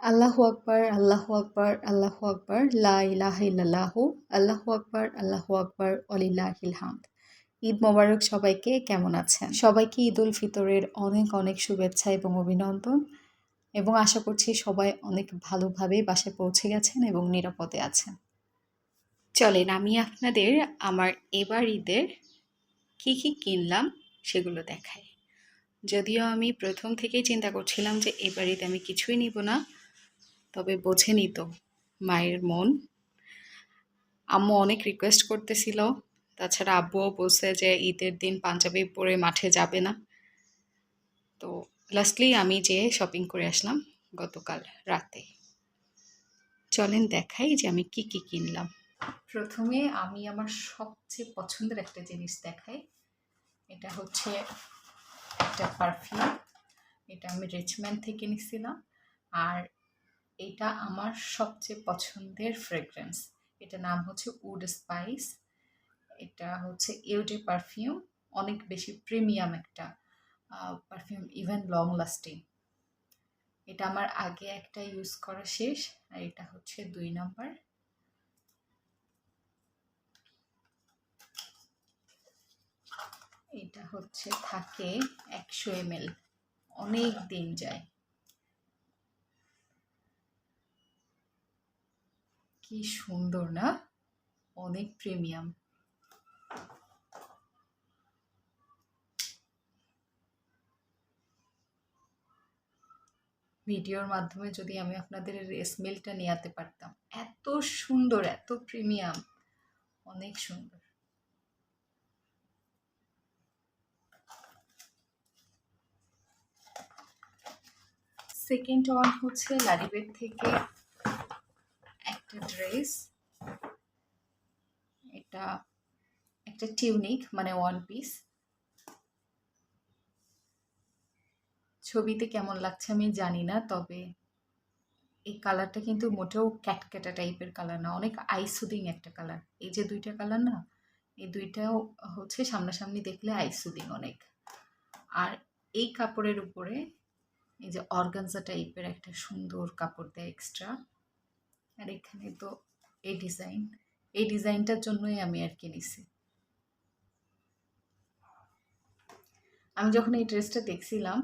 আল্লাহু আকবার আল্লাহু আকবার আল্লাহু আকবার, লা ইলাহা ইল্লাল্লাহু, আল্লাহু আকবার আল্লাহু আকবার অলিল্লাহিল হামদ। ঈদ মোবারক সবাইকে, কেমন আছেন? সবাইকে ঈদ উল ফিতরের অনেক অনেক শুভেচ্ছা এবং অভিনন্দন। এবং আশা করছি সবাই অনেক ভালোভাবে বাসায় পৌঁছে গেছেন এবং নিরাপদে আছেন। চলেন, আমি আপনাদের আমার এবার ঈদের কী কী কিনলাম সেগুলো দেখাই। যদিও আমি প্রথম থেকেই চিন্তা করছিলাম যে এবার ঈদে আমি কিছুই নিব না। তবে বোঝেনি তো মায়ের মন। আম্মু অনেক রিকোয়েস্ট করতেছিল, তাছাড়া আব্বুও বলছে যে ঈদের দিন পাঞ্জাবি পরে মাঠে যাবে না। তো লাস্টলি আমি যেয়ে শপিং করে আসলাম গতকাল রাতে। চলেন দেখাই যে আমি কি কি কিনলাম। প্রথমে আমি আমার সবচেয়ে পছন্দের একটা জিনিস দেখাই। এটা হচ্ছে একটা পারফিউম এটা আমি রিচম্যান থেকে নিছিলাম। আর এটা আমার সবচেয়ে পছন্দের ফ্রেগরেন্স এটা নাম হচ্ছে উড স্পাইস এটা হচ্ছে ইউডে পারফিউম অনেক বেশি প্রিমিয়াম একটা পারফিউম ইভেন লং লাস্টিং এটা আমার আগে একটা ইউজ করা শেষ, আর এটা হচ্ছে দুই নম্বর এটা হচ্ছে থাকে একশো এম অনেক দিন যায়। কি সুন্দর, না? অনেক প্রিমিয়াম। ভিডিওর মাধ্যমে যদি আমি আপনাদের স্মেলটা নিয়ে আনতে পারতাম। এত সুন্দর, এত প্রিমিয়াম। অনেক সুন্দর। সেকেন্ড ওয়ান হচ্ছে লারিবের থেকে একটা ড্রেস। এটা একটা টিউনিক মানে ওয়ান পিস ছবিতে কেমন লাগছে আমি জানি না, তবে এই কালারটা কিন্তু মোটেও ক্যাটক্যাটা টাইপের কালার না, অনেক আইসুদিং একটা কালার এই যে দুইটা কালার না, এই দুইটাও হচ্ছে সামনাসামনি দেখলে আইসুদিং অনেক। আর এই কাপড়ের উপরে এই যে অর্গানজা টাইপের একটা সুন্দর কাপড় দেয় এক্সট্রা এখানে তো এই ডিজাইন এই ডিজাইনটার জন্যই আমি আর কি নিছি। আমি যখন এই ড্রেসটা দেখছিলাম,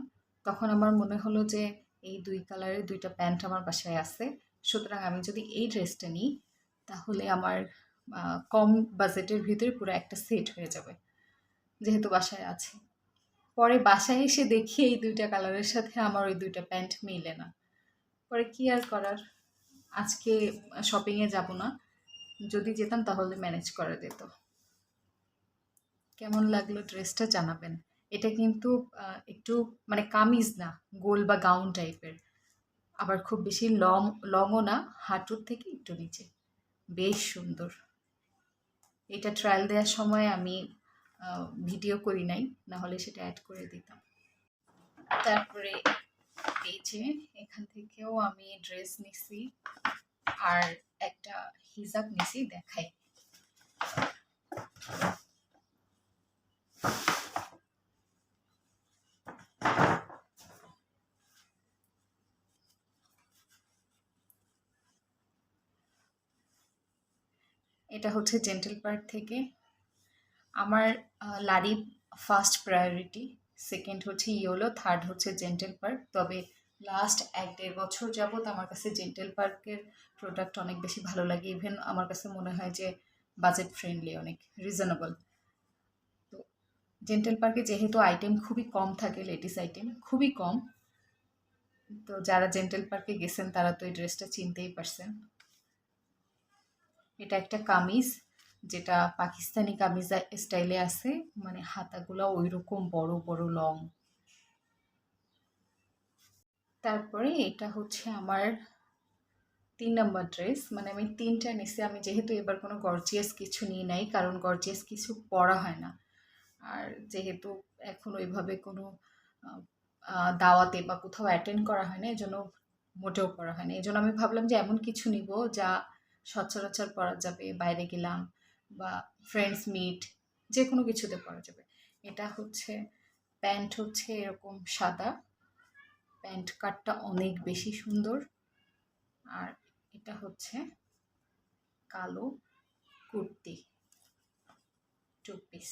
তখন আমার মনে হলো যে এই দুই কালারের দুইটা প্যান্ট আমার বাসায় আছে। সুতরাং আমি যদি এই ড্রেসটা নিই, তাহলে আমার কম বাজেটের ভিতরে পুরো একটা সেট হয়ে যাবে, যেহেতু বাসায় আছে। পরে বাসায় এসে দেখি এই দুইটা কালারের সাথে আমার ওই দুইটা প্যান্ট মিলে না। পরে কি আর করার? আজকে শপিংয়ে যাব না। যদি যেতাম তাহলে ম্যানেজ করা যেত কেমন লাগল ড্রেসটা জানাবেন। এটা কিন্তু একটু মানে কামিজ না, গোল বা গাউন টাইপের আবার খুব বেশি লং লংও না, হাঁটুর থেকে একটু নিচে। বেশ সুন্দর। এটা ট্রায়াল দেওয়ার সময় আমি ভিডিও করি নাই না হলে সেটা অ্যাড করে দিতাম। তারপরে এই যে, এখান থেকেও আমি ড্রেস নিছি। আর একটা হিজাব নিছি দেখাই। এটা হচ্ছে জেন্টেল পার্ক থেকে। আমার লারি ফার্স্ট প্রায়োরিটি, সেকেন্ড হচ্ছে ইয়োলো, থার্ড হচ্ছে জেন্টেল পার্ক। তবে লাস্ট এক দেড় বছর যাবৎ আমার কাছে জেন্টেল পার্কের প্রোডাক্ট অনেক বেশি ভালো লাগে। ইভেন আমার কাছে মনে হয় যে বাজেট ফ্রেন্ডলি অনেক রিজনেবল তো জেন্টেল পার্কে যেহেতু আইটেম খুবই কম থাকে লেডিস আইটেম খুবই কম। তো যারা জেন্টেল পার্কে গেছেন, তারা তো এই ড্রেসটা চিনতেই পারছেন। এটা একটা কামিজ, যেটা পাকিস্তানি কামিজ স্টাইলে আছে। মানে হাতাগুলো ওই রকম বড় বড় লং তারপরে এটা হচ্ছে আমার তিন নম্বর ড্রেস। মানে আমি তিনটা নিছি। আমি যেহেতু এবার কোনো গর্জিয়াস কিছু নিয়ে নাই, কারণ গর্জিয়াস কিছু পরা হয় না। আর যেহেতু এখন ওইভাবে কোনো দাওয়াতে বা কোথাও অ্যাটেন্ড করা হয় না এই জন্য মোটেও পরা হয় না। এই জন্য আমি ভাবলাম যে এমন কিছু নিব যা সচরাচর পরা যাবে। বাইরে গেলাম বা ফ্রেন্ডস মিট যে কোনো কিছুতে পরা যাবে। এটা হচ্ছে, প্যান্ট হচ্ছে এরকম সাদা। প্যান্ট কাটটা অনেক বেশি সুন্দর। আর এটা হচ্ছে কালো কুর্তি টু পিস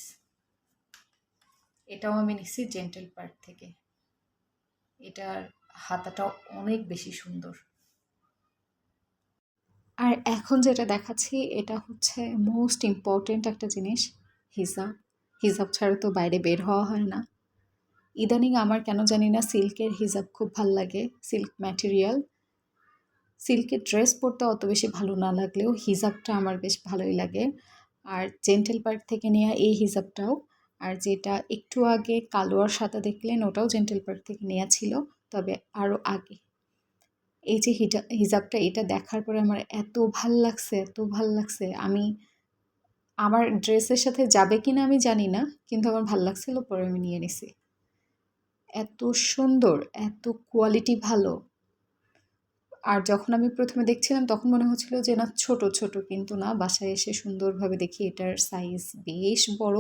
এটাও আমি নিচ্ছি জেন্টেল পার্ক থেকে। এটার হাতাটাও অনেক বেশি সুন্দর। আর এখন যেটা দেখাচ্ছি, এটা হচ্ছে মোস্ট ইম্পর্টেন্ট একটা জিনিস, হিজাব। হিজাব ছাড়া তো বাইরে বের হওয়া হয় না। ইদানিং আমার কেন জানি না সিল্কের হিজাব খুব ভালো লাগে, সিল্ক ম্যাটেরিয়াল। সিল্কের ড্রেস পরতে অত বেশি ভালো না লাগলেও হিজাবটা আমার বেশ ভালোই লাগে। আর জেন্টেল পার্ক থেকে নেওয়া এই হিজাবটাও, আর যেটা একটু আগে কালোয়ার সাদা দেখলেন ওটাও জেন্টেল পার্ক থেকে নেওয়া ছিল, তবে আরও আগে। এই যে হিজাবটা এটা দেখার পরে আমার এত ভালো লাগছে, এত ভালো লাগছে। আমি, আমার ড্রেসের সাথে যাবে কি না আমি জানি না, কিন্তু আমার ভালো লাগছিল পরে আমি নিয়ে নিছি। এত সুন্দর, এত কোয়ালিটি ভালো। আর যখন আমি প্রথমে দেখছিলাম, তখন মনে হচ্ছিল যে না, ছোট ছোট কিন্তু না, বাসায় এসে সুন্দরভাবে দেখি এটার সাইজ বেশ বড়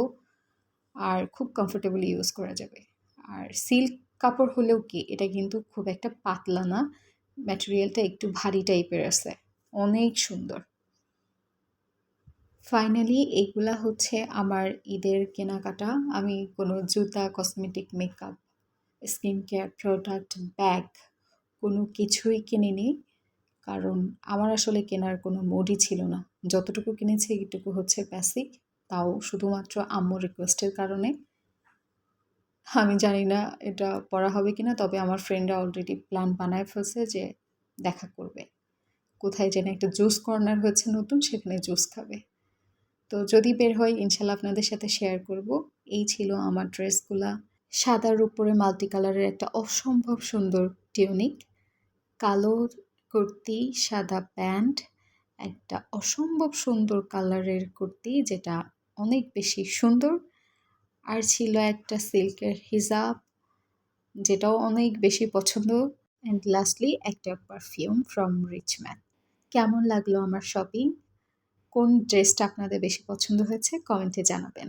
আর খুব কমফোর্টেবলি ইউজ করা যাবে। আর সিল্ক কাপড় হলেও কি, এটা কিন্তু খুব একটা পাতলা না ম্যাটেরিয়ালটা একটু ভারী টাইপের আছে, অনেক সুন্দর। ফাইনালি এইগুলা হচ্ছে আমার ঈদের কেনাকাটা। আমি কোনো জুতা cosmetic makeup skin care product, bag, কোনো কিছুই কিনিনি। কারণ আমার আসলে কেনার কোনো মোডই ছিল না। যতটুকু কিনেছি এইটুকু হচ্ছে বেসিক তাও শুধুমাত্র আম্মুর রিকোয়েস্টের কারণে। আমি জানি না এটা পড়া হবে কি না তবে আমার ফ্রেন্ডরা অলরেডি প্ল্যান বানায় ফেলছে যে দেখা করবে। কোথায় যেন একটা জুস কর্নার হয়েছে নতুন, সেখানে জুস খাবে। তো যদি বের হয়, ইনশাল্লাহ আপনাদের সাথে শেয়ার করব। এই ছিল আমার ড্রেসগুলা সাদার উপরে মাল্টি কালারের একটা অসম্ভব সুন্দর টিউনিক। কালো কুর্তি, সাদা প্যান্ট, একটা অসম্ভব সুন্দর কালারের কুর্তি যেটা অনেক বেশি সুন্দর। আর ছিল একটা সিল্কের হিজাব যেটাও অনেক বেশি পছন্দ। অ্যান্ড লাস্টলি একটা পারফিউম ফ্রম রিচম্যান কেমন লাগল আমার শপিং কোন ড্রেসটা আপনাদের বেশি পছন্দ হয়েছে? কমেন্টে জানাবেন।